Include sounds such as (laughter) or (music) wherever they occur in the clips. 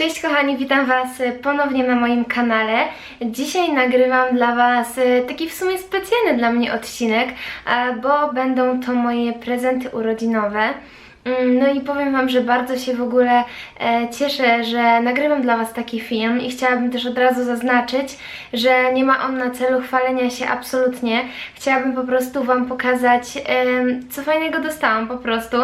Cześć kochani, witam Was ponownie na moim kanale. Dzisiaj nagrywam dla Was e, taki w sumie specjalny dla mnie odcinek, bo będą to moje prezenty urodzinowe. Mm, No i powiem Wam, że bardzo się w ogóle e, cieszę, że nagrywam dla Was taki film i chciałabym też od razu zaznaczyć, że nie ma on na celu chwalenia się absolutnie. Chciałabym po prostu Wam pokazać, em, co fajnego dostałam po prostu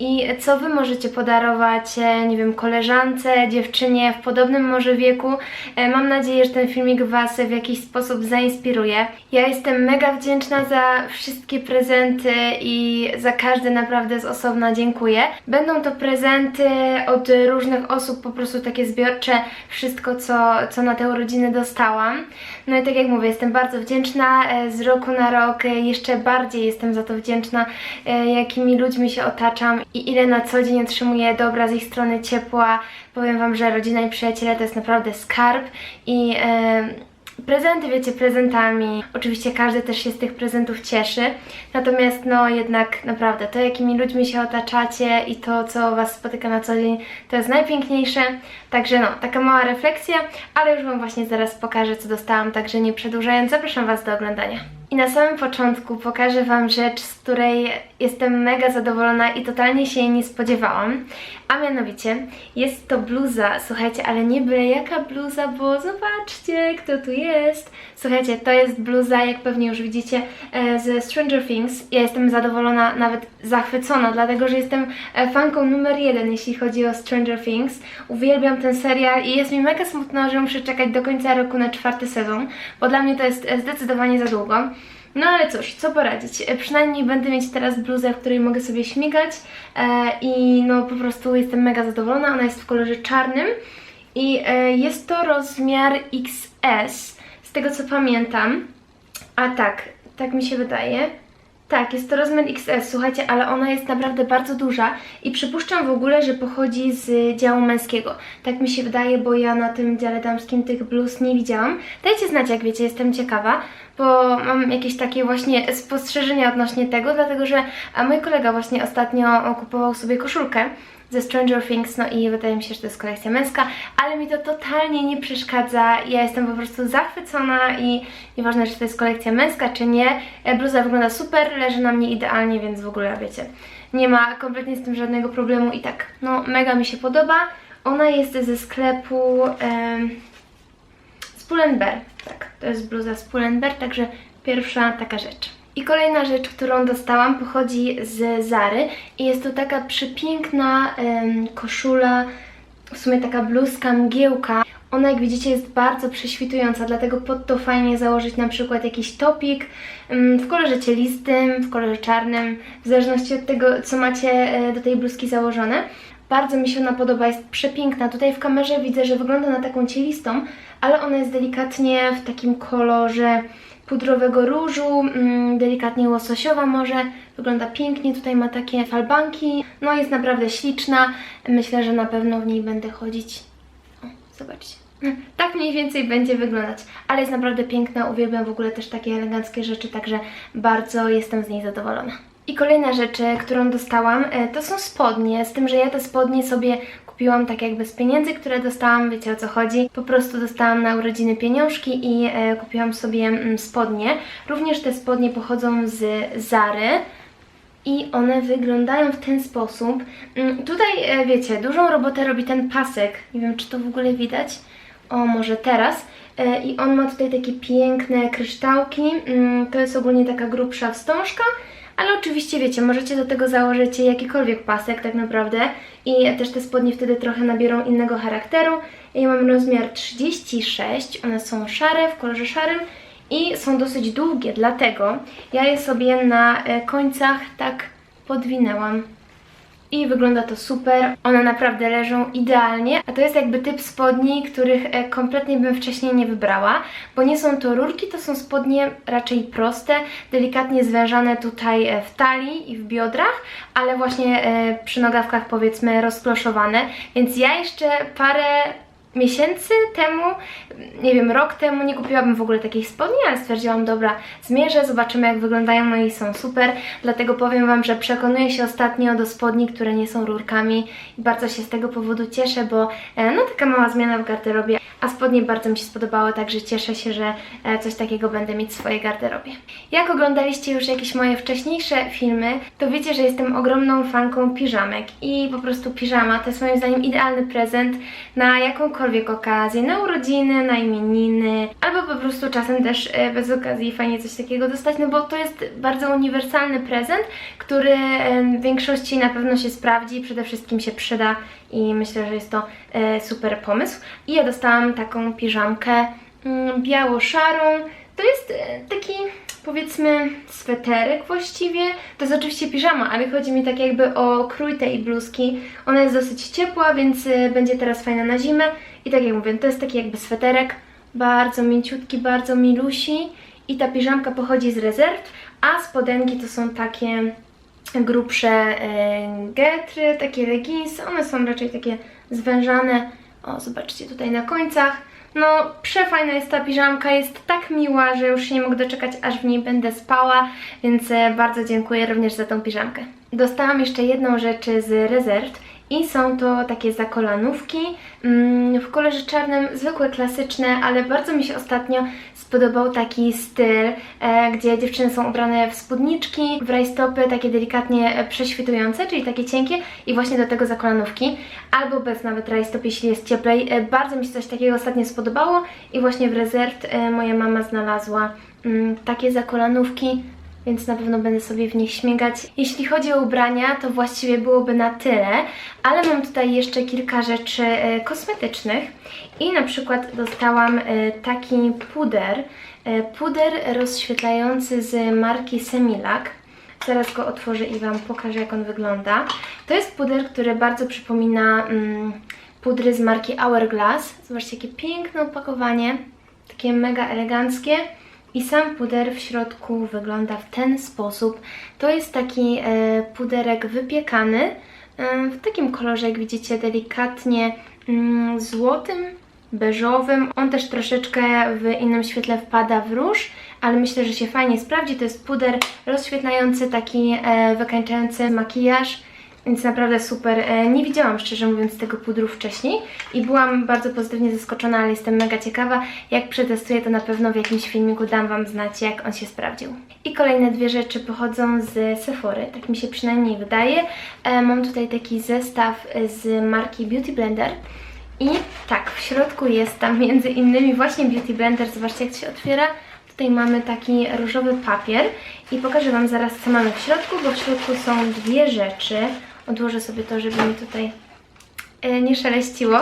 i co Wy możecie podarować, e, nie wiem, koleżance, dziewczynie w podobnym może wieku. E, Mam nadzieję, że ten filmik Was w jakiś sposób zainspiruje. Ja jestem mega wdzięczna za wszystkie prezenty i za każdy naprawdę z osobna dziękuję. Będą to prezenty od różnych osób, po prostu takie zbiorcze, wszystko co, co na te urodziny dostałam. No i tak jak mówię, jestem bardzo wdzięczna e, z roku na rok, e, jeszcze bardziej jestem za to wdzięczna, e, jakimi ludźmi się otaczam i ile na co dzień otrzymuję dobra z ich strony ciepła. Powiem Wam, że rodzina i przyjaciele to jest naprawdę skarb i e, Prezenty, wiecie, prezentami. Oczywiście każdy też się z tych prezentów cieszy. Natomiast, no jednak naprawdę, to jakimi ludźmi się otaczacie i to, co Was spotyka na co dzień, to jest najpiękniejsze. Także, no, taka mała refleksja, ale już Wam właśnie zaraz pokażę, co dostałam. Także nie przedłużając, zapraszam Was do oglądania. I na samym początku pokażę Wam rzecz, z której jestem mega zadowolona i totalnie się jej nie spodziewałam. A mianowicie jest to bluza, słuchajcie, ale nie byle jaka bluza, bo zobaczcie, kto tu jest. Słuchajcie, to jest bluza, jak pewnie już widzicie, e, ze Stranger Things. Ja jestem zadowolona, nawet zachwycona, dlatego że jestem e, fanką numer jeden, jeśli chodzi o Stranger Things. Uwielbiam ten serial i jest mi mega smutno, że muszę czekać do końca roku na czwarty sezon, bo dla mnie to jest e, zdecydowanie za długo. No ale cóż, co poradzić? E, Przynajmniej będę mieć teraz bluzę, w której mogę sobie śmigać e, i no po prostu jestem mega zadowolona. Ona jest w kolorze czarnym i e, jest to rozmiar XS, z tego co pamiętam. A tak, tak mi się wydaje. Tak, jest to rozmiar XS, słuchajcie, ale ona jest naprawdę bardzo duża i przypuszczam w ogóle, że pochodzi z działu męskiego. Tak mi się wydaje, bo ja na tym dziale damskim tych bluz nie widziałam. Dajcie znać, jak wiecie, jestem ciekawa, bo mam jakieś takie właśnie spostrzeżenia odnośnie tego, dlatego że mój kolega właśnie ostatnio kupował sobie koszulkę ze Stranger Things, no i wydaje mi się, że to jest kolekcja męska, ale mi to totalnie nie przeszkadza. Ja jestem po prostu zachwycona i nieważne, czy to jest kolekcja męska, czy nie. e, Bluza wygląda super, leży na mnie idealnie, więc w ogóle wiecie, nie ma kompletnie z tym żadnego problemu i tak, no mega mi się podoba. Ona jest ze sklepu Pull&Bear. Tak, to jest bluza z Pull&Bear, także pierwsza taka rzecz. I kolejna rzecz, którą dostałam, pochodzi z Zary i jest to taka przepiękna em, koszula, w sumie taka bluzka, mgiełka. Ona, jak widzicie, jest bardzo prześwitująca, dlatego pod to fajnie założyć na przykład jakiś topik em, w kolorze cielistym, w kolorze czarnym, w zależności od tego, co macie e, do tej bluzki założone. Bardzo mi się ona podoba, jest przepiękna. Tutaj w kamerze widzę, że wygląda na taką cielistą, ale ona jest delikatnie w takim kolorze pudrowego różu, mm, delikatnie łososiowa może. Wygląda pięknie, tutaj ma takie falbanki. No jest naprawdę śliczna. Myślę, że na pewno w niej będę chodzić. O, zobaczcie. (laughs) Tak mniej więcej będzie wyglądać, ale jest naprawdę piękna, uwielbiam w ogóle też takie eleganckie rzeczy, także bardzo jestem z niej zadowolona. I kolejna rzecz, e, którą dostałam, e, to są spodnie, z tym, że ja te spodnie sobie kupiłam tak jakby z pieniędzy, które dostałam, wiecie o co chodzi. Po prostu dostałam na urodziny pieniążki i e, kupiłam sobie mm, spodnie. Również te spodnie pochodzą z Zary. I one wyglądają w ten sposób. Mm, Tutaj, wiecie, dużą robotę robi ten pasek. Nie wiem, czy to w ogóle widać. O, może teraz. I on ma tutaj takie piękne kryształki. Mm, To jest ogólnie taka grubsza wstążka. Ale oczywiście, wiecie, możecie do tego założyć jakikolwiek pasek tak naprawdę. I też te spodnie wtedy trochę nabiorą innego charakteru. Ja mam rozmiar 36. One są szare, w kolorze szarym i są dosyć długie, dlatego ja je sobie na e, końcach tak podwinęłam. I wygląda to super. One naprawdę leżą idealnie. A to jest jakby typ spodni, których e, kompletnie bym wcześniej nie wybrała, bo nie są to rurki, to są spodnie raczej proste, delikatnie zwężane tutaj e, w talii i w biodrach, ale właśnie e, przy nogawkach powiedzmy rozkloszowane. Więc ja jeszcze parę miesięcy temu, nie wiem, rok temu nie kupiłabym w ogóle takich spodni, ale stwierdziłam, dobra, zmierzę, zobaczymy jak wyglądają, no i są super, dlatego powiem Wam, że przekonuję się ostatnio do spodni, które nie są rurkami i bardzo się z tego powodu cieszę, bo e, no taka mała zmiana w garderobie, a spodnie bardzo mi się spodobały, także cieszę się, że e, coś takiego będę mieć w swojej garderobie. Jak oglądaliście już jakieś moje wcześniejsze filmy, to wiecie, że jestem ogromną fanką piżamek i po prostu piżama to jest moim zdaniem idealny prezent na jakąkolwiek okazję, na urodziny, na imieniny, albo po prostu czasem też e, bez okazji fajnie coś takiego dostać, no bo to jest bardzo uniwersalny prezent, który w większości na pewno się sprawdzi, przede wszystkim się przyda i myślę, że jest to e, super pomysł. I ja dostałam taką piżamkę mm, biało-szarą, to jest e, taki powiedzmy sweterek właściwie. To jest oczywiście piżama, ale chodzi mi tak jakby o krój tej bluzki. Ona jest dosyć ciepła, więc e, będzie teraz fajna na zimę. I tak jak mówię, to jest taki jakby sweterek, bardzo mięciutki, bardzo milusi. I ta piżamka pochodzi z rezerw, a spodenki to są takie grubsze e, getry, takie leginsy. One są raczej takie zwężane. O, zobaczcie tutaj na końcach. No, przefajna jest ta piżamka, jest tak miła, że już się nie mogę doczekać, aż w niej będę spała, więc e, bardzo dziękuję również za tą piżamkę. Dostałam jeszcze jedną rzecz z rezerw i są to takie zakolanówki mm, w kolorze czarnym, zwykłe, klasyczne, ale bardzo mi się ostatnio spodobał taki styl, e, gdzie dziewczyny są ubrane w spódniczki, w rajstopy, takie delikatnie prześwitujące, czyli takie cienkie i właśnie do tego zakolanówki, albo bez nawet rajstop, jeśli jest cieplej. E, bardzo mi się coś takiego ostatnio spodobało i właśnie w rezerw e, moja mama znalazła mm, takie zakolanówki, więc na pewno będę sobie w nich śmigać. Jeśli chodzi o ubrania, to właściwie byłoby na tyle, ale mam tutaj jeszcze kilka rzeczy e, kosmetycznych i na przykład dostałam e, taki puder, e, puder rozświetlający z marki Semilac. Zaraz go otworzę i Wam pokażę, jak on wygląda. To jest puder, który bardzo przypomina mm, pudry z marki Hourglass. Zobaczcie, jakie piękne opakowanie, takie mega eleganckie. I sam puder w środku wygląda w ten sposób. To jest taki e, puderek wypiekany e, w takim kolorze, jak widzicie, delikatnie mm, złotym, beżowym. On też troszeczkę w innym świetle wpada w róż, ale myślę, że się fajnie sprawdzi. To jest puder rozświetlający, taki e, wykańczający makijaż. Więc naprawdę super. E, Nie widziałam szczerze mówiąc tego pudru wcześniej i byłam bardzo pozytywnie zaskoczona, ale jestem mega ciekawa. Jak przetestuję, to na pewno w jakimś filmiku dam Wam znać, jak on się sprawdził. I kolejne dwie rzeczy pochodzą z Sephory, tak mi się przynajmniej wydaje. E, Mam tutaj taki zestaw z marki Beauty Blender. I tak, w środku jest tam między innymi właśnie Beauty Blender. Zobaczcie, jak się otwiera. Tutaj mamy taki różowy papier i pokażę Wam zaraz, co mamy w środku, bo w środku są dwie rzeczy. Odłożę sobie to, żeby mi tutaj e, nie szeleściło.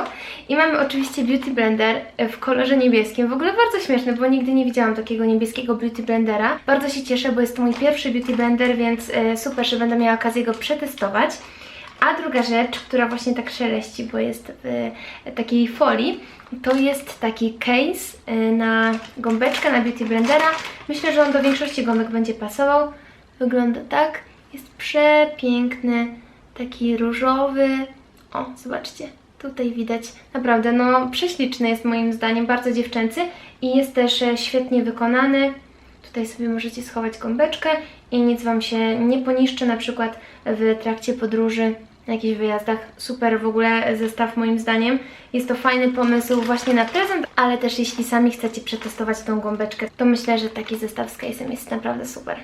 I mamy oczywiście Beauty Blender w kolorze niebieskim. W ogóle bardzo śmieszne, bo nigdy nie widziałam takiego niebieskiego Beauty Blendera. Bardzo się cieszę, bo jest to mój pierwszy Beauty Blender, więc e, super, że będę miała okazję go przetestować. A druga rzecz, która właśnie tak szeleści, bo jest w takiej folii, to jest taki case na gąbeczkę, na Beauty Blendera. Myślę, że on do większości gąbek będzie pasował. Wygląda tak. Jest przepiękny, taki różowy. O, zobaczcie, tutaj widać. Naprawdę, no prześliczny jest moim zdaniem, bardzo dziewczęcy i jest też e, świetnie wykonany. Tutaj sobie możecie schować gąbeczkę i nic Wam się nie poniszczy, na przykład w trakcie podróży na jakichś wyjazdach. Super w ogóle zestaw moim zdaniem. Jest to fajny pomysł właśnie na prezent, ale też jeśli sami chcecie przetestować tą gąbeczkę, to myślę, że taki zestaw z case'em jest naprawdę super.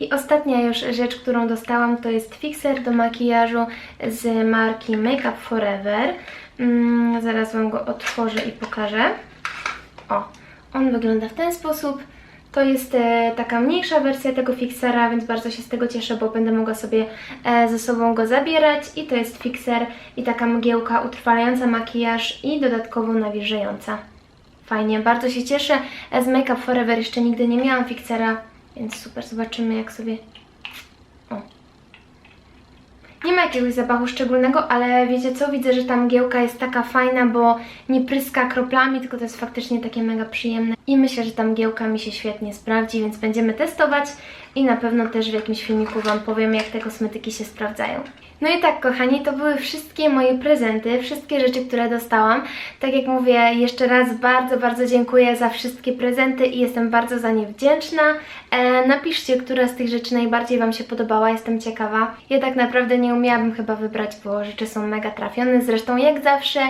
I ostatnia już rzecz, którą dostałam, to jest fixer do makijażu z marki Makeup Forever. Mm, zaraz Wam go otworzę i pokażę. O, on wygląda w ten sposób. To jest e, taka mniejsza wersja tego fixera, więc bardzo się z tego cieszę, bo będę mogła sobie e, ze sobą go zabierać. I to jest fixer i taka mgiełka utrwalająca makijaż i dodatkowo nawilżająca. Fajnie, bardzo się cieszę. E, z Make Up Forever jeszcze nigdy nie miałam fixera, więc super, zobaczymy jak sobie... O. Nie ma jakiegoś zapachu szczególnego, ale wiecie co? Widzę, że ta mgiełka jest taka fajna, bo nie pryska kroplami, tylko to jest faktycznie takie mega przyjemne. I myślę, że ta mgiełka mi się świetnie sprawdzi, więc będziemy testować i na pewno też w jakimś filmiku Wam powiem, jak te kosmetyki się sprawdzają. No i tak, kochani, to były wszystkie moje prezenty, wszystkie rzeczy, które dostałam. Tak jak mówię, jeszcze raz bardzo, bardzo dziękuję za wszystkie prezenty i jestem bardzo za nie wdzięczna. E, napiszcie, która z tych rzeczy najbardziej Wam się podobała, jestem ciekawa. Ja tak naprawdę nie umiałabym chyba wybrać, bo rzeczy są mega trafione. Zresztą, jak zawsze,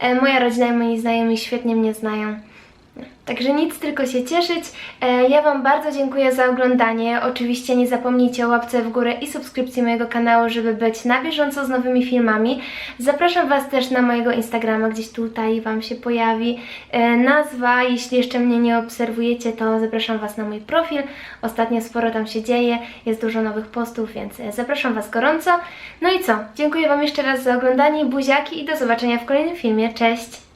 e, moja rodzina i moi znajomi świetnie mnie znają. Także nic, tylko się cieszyć. E, Ja Wam bardzo dziękuję za oglądanie. Oczywiście nie zapomnijcie o łapce w górę i subskrypcji mojego kanału, żeby być na bieżąco z nowymi filmami. Zapraszam Was też na mojego Instagrama, gdzieś tutaj Wam się pojawi e, nazwa. Jeśli jeszcze mnie nie obserwujecie, to zapraszam Was na mój profil. Ostatnio sporo tam się dzieje, jest dużo nowych postów, więc e, zapraszam Was gorąco. No i co? Dziękuję Wam jeszcze raz za oglądanie, buziaki i do zobaczenia w kolejnym filmie. Cześć!